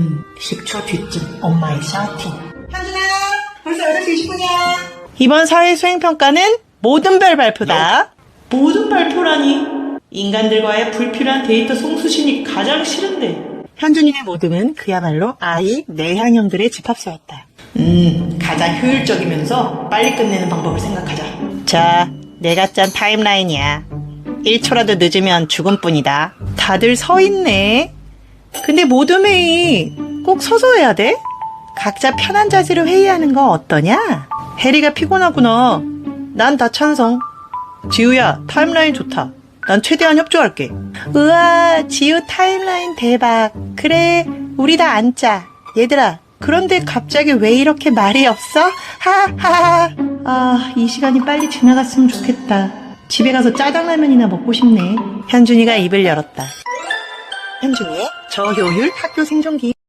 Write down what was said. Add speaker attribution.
Speaker 1: 음, 10초 뒤쯤 엄마의 샤우팅. 현준아, 벌써 8시 20분이야. 이번 사회 수행평가는 모든 별 발표다. 모든 발표라니? 인간들과의 불필요한 데이터 송수신이 가장 싫은데. 현준이의 모듬은 그야말로 아이 내향형들의 집합소였다. 음, 가장 효율적이면서 빨리 끝내는 방법을 생각하자. 자, 내가 짠 타임라인이야. 1초라도 늦으면 죽음 뿐이다. 다들 서 있네. 근데 모든 회의 꼭 서서 해야 돼? 각자 편한 자세로 회의하는 거 어떠냐? 해리가 피곤하구나. 난 다 찬성. 지우야, 타임라인 좋다. 난 최대한 협조할게. 우와, 지우 타임라인 대박. 그래, 우리 다 앉자. 얘들아, 그런데 갑자기 왜 이렇게 말이 없어? 하하. 아, 이 시간이 빨리 지나갔으면 좋겠다. 집에 가서 짜장라면이나 먹고 싶네. 현준이가 입을 열었다. 현준이의 저효율 학교 생존기.